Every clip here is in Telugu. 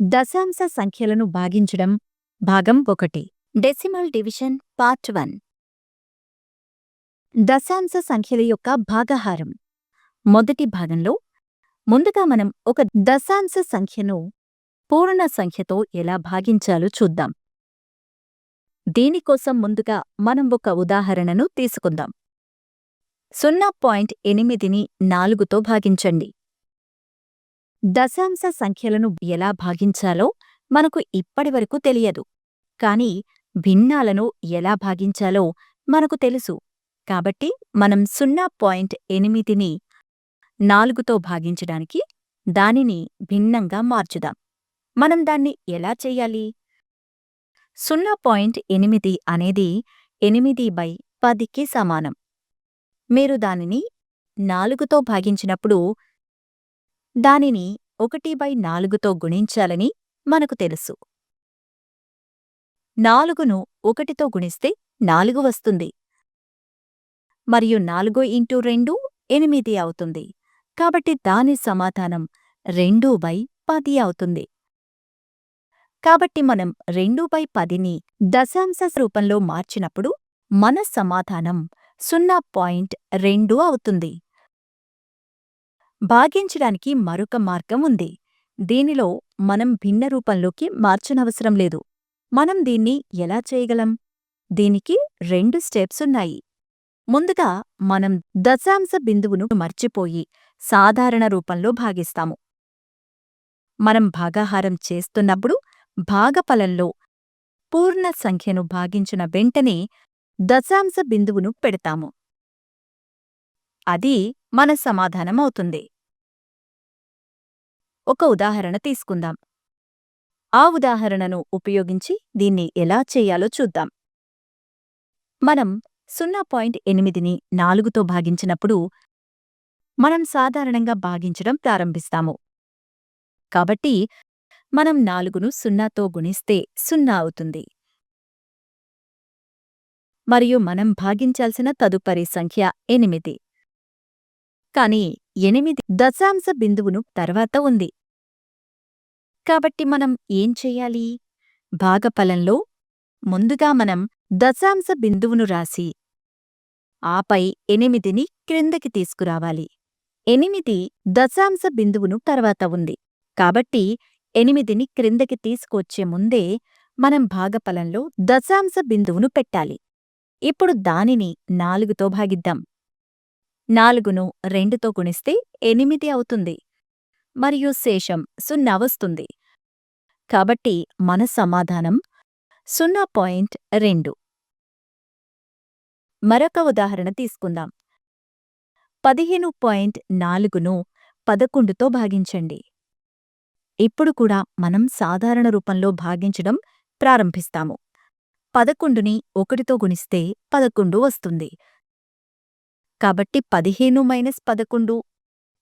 దశాంశ సంఖ్యలను భాగించడం భాగం ఒకటి. Decimal division part one. దశాంశ సంఖ్యల యొక్క భాగహారం. మొదటి భాగంలో ముందుగా మనం ఒక దశాంశ సంఖ్యను పూర్ణ సంఖ్యతో ఎలా భాగించాలో చూద్దాం. దీనికోసం ముందుగా మనం ఒక ఉదాహరణను తీసుకుందాం. సున్నా పాయింట్ ఎనిమిదిని నాలుగుతో భాగించండి. దశాంశ సంఖ్యలను ఎలా భాగించాలో మనకు ఇప్పటివరకు తెలియదు. కాని భిన్నాలను ఎలా భాగించాలో మనకు తెలుసు. కాబట్టి మనం సున్నా పాయింట్ ఎనిమిదిని నాలుగుతో భాగించడానికి దానిని భిన్నంగా మార్చుదాం. మనం దాన్ని ఎలా చెయ్యాలి సున్నా పాయింట్ ఎనిమిది అనేది ఎనిమిది బై పదికి సమానం. మీరు దానిని నాలుగుతో భాగించినప్పుడు దానిని ఒకటి బై నాలుగుతో గుణించాలని మనకు తెలుసు. నాలుగును ఒకటితో గుణిస్తే నాలుగు వస్తుంది. మరియు నాలుగు ఇంటూ రెండు ఎనిమిది అవుతుంది. కాబట్టి దాని సమాధానం రెండు బై పది అవుతుంది. కాబట్టి మనం రెండు బై పదిని దశాంశ రూపంలో మార్చినప్పుడు మన సమాధానం సున్నా పాయింట్ రెండు అవుతుంది. భాగించడానికి మరొక మార్గం ఉంది. దీనిలో మనం భిన్న రూపంలోకి మార్చనవసరం లేదు. మనం దీన్ని ఎలా చేయగలం? దీనికి రెండు స్టెప్స్ ఉన్నాయి. ముందుగా మనం దశాంశ బిందువును మర్చిపోయి సాధారణ రూపంలో భాగిస్తాము. మనం భాగాహారం చేస్తున్నప్పుడు భాగఫలంలో పూర్ణ సంఖ్యను భాగించిన వెంటనే దశాంశ బిందువును పెడతాము. అది మన సమాధానం అవుతుంది. ఒక ఉదాహరణ తీసుకుందాం. ఆ ఉదాహరణను ఉపయోగించి దీన్ని ఎలా చేయాలో చూద్దాం. మనం సున్నా పాయింట్ ఎనిమిదిని నాలుగుతో భాగించినప్పుడు మనం సాధారణంగా భాగించడం ప్రారంభిస్తాము. కాబట్టి మనం నాలుగును సున్నాతో గుణిస్తే సున్నా అవుతుంది. మరియు మనం భాగించాల్సిన తదుపరి సంఖ్య ఎనిమిది. కాని ఎనిమిది దశాంశ బిందువును తర్వాత ఉంది. కాబట్టి మనం ఏం చెయ్యాలి భాగఫలంలో ముందుగా మనం దశాంశ బిందువును రాసి ఆపై ఎనిమిదిని క్రిందకి తీసుకురావాలి. ఎనిమిది దశాంశ బిందువును తర్వాత ఉంది. కాబట్టి ఎనిమిదిని క్రిందకి తీసుకొచ్చే ముందే మనం భాగఫలంలో దశాంశ బిందువును పెట్టాలి. ఇప్పుడు దానిని నాలుగుతో భాగిద్దాం. నాలుగును రెండుతో గుణిస్తే ఎనిమిది అవుతుంది. మరియు శేషం సున్నా వస్తుంది. కాబట్టి మన సమాధానం సున్నా పాయింట్ రెండు. మరొక ఉదాహరణ తీసుకుందాం. పదిహేను పాయింట్ నాలుగును పదకొండుతో భాగించండి. ఇప్పుడు కూడా మనం సాధారణ రూపంలో భాగించడం ప్రారంభిస్తాము. పదకొండుని ఒకటితో గుణిస్తే పదకొండు వస్తుంది. కాబట్టి పదిహేను మైనస్ పదకొండు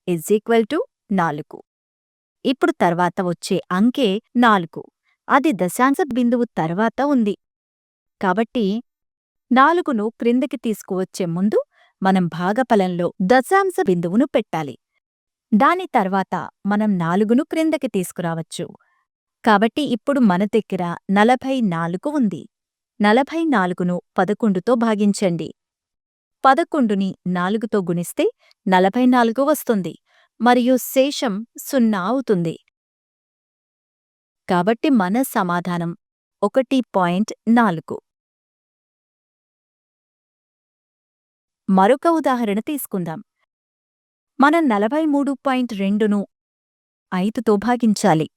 ఇజ్ ఈక్వల్ టు నాలుగు. ఇప్పుడు తర్వాత వచ్చే అంకె నాలుగు. అది దశాంశ బిందువు తర్వాత ఉంది. కాబట్టి నాలుగును క్రిందకి తీసుకువచ్చే ముందు మనం భాగఫలంలో దశాంశ బిందువును పెట్టాలి. దాని తర్వాత మనం నాలుగును క్రిందకి తీసుకురావచ్చు. కాబట్టి ఇప్పుడు మన దగ్గర నలభై నాలుగు ఉంది. నలభై నాలుగును పదకొండుతో భాగించండి. పదకొండుని నాలుగుతో గుణిస్తే నలభై నాలుగు వస్తుంది. మరియు శేషం సున్నా అవుతుంది. కాబట్టి మన సమాధానం ఒకటి పాయింట్ నాలుగు. మరొక ఉదాహరణ తీసుకుందాం. మనం నలభై మూడు పాయింట్ రెండును ఐదుతో భాగించాలి.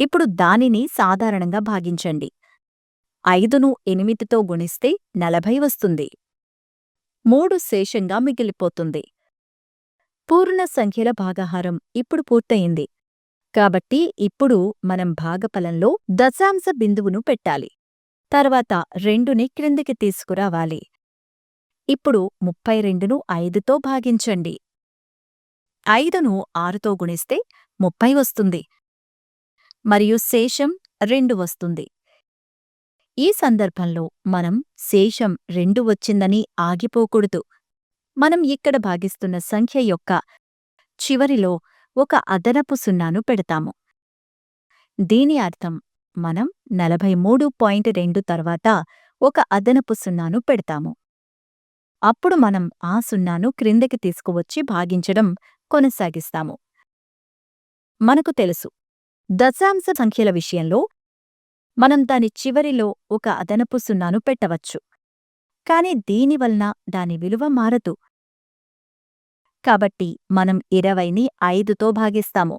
ఇప్పుడు దానిని సాధారణంగా భాగించండి. ఐదును ఎనిమిదితో గుణిస్తే నలభై వస్తుంది. మూడు శేషంగా మిగిలిపోతుంది. పూర్ణ సంఖ్యల భాగాహారం ఇప్పుడు పూర్తయింది. కాబట్టి ఇప్పుడు మనం భాగఫలంలో దశాంశ బిందువును పెట్టాలి. తర్వాత రెండుని క్రిందికి తీసుకురావాలి. ఇప్పుడు ముప్పై రెండును ఐదుతో భాగించండి. ఐదును ఆరుతో గుణిస్తే ముప్పై వస్తుంది. మరియు శేషం రెండు వస్తుంది. ఈ సందర్భంలో మనం శేషం రెండు వచ్చిందని ఆగిపోకూడదు. మనం ఇక్కడ భాగిస్తున్న సంఖ్య యొక్క చివరిలో ఒక అదనపు సున్నాను పెడతాము. దీని అర్థం మనం నలభై మూడు పాయింట్ రెండు తర్వాత ఒక అదనపు సున్నాను పెడతాము. అప్పుడు మనం ఆ సున్నాను క్రిందకి తీసుకువచ్చి భాగించడం కొనసాగిస్తాము. మనకు తెలుసు. దశాంశ సంఖ్యల విషయంలో మనం దాని చివరిలో ఒక అదనపు సున్నాను పెట్టవచ్చు. కాని దీనివలన దాని విలువ మారదు. కాబట్టి మనం ఇరవైని ఐదుతో భాగిస్తాము.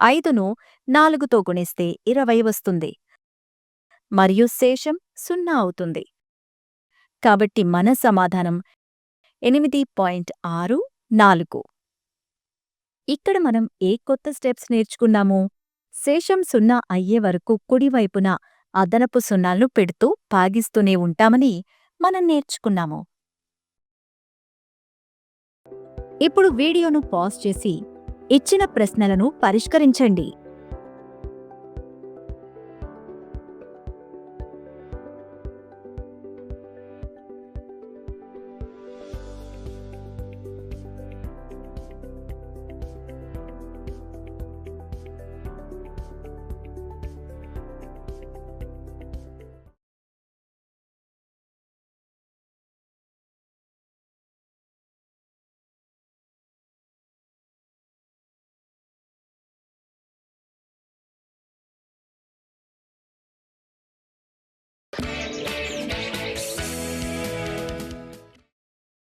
ఐదును నాలుగుతో గుణిస్తే ఇరవై వస్తుంది. మరియు శేషం సున్నా అవుతుంది. కాబట్టి మన సమాధానం ఎనిమిది పాయింట్ ఆరు నాలుగు. ఇక్కడ మనం ఏ కొత్త స్టెప్స్ నేర్చుకున్నాము? శేషం సున్నా అయ్యే వరకు కుడివైపున అదనపు సున్నాలను పెడుతూ భాగిస్తూనే ఉంటామని మనం నేర్చుకున్నాము. ఇప్పుడు వీడియోను పాజ్ చేసి ఇచ్చిన ప్రశ్నలను పరిష్కరించండి.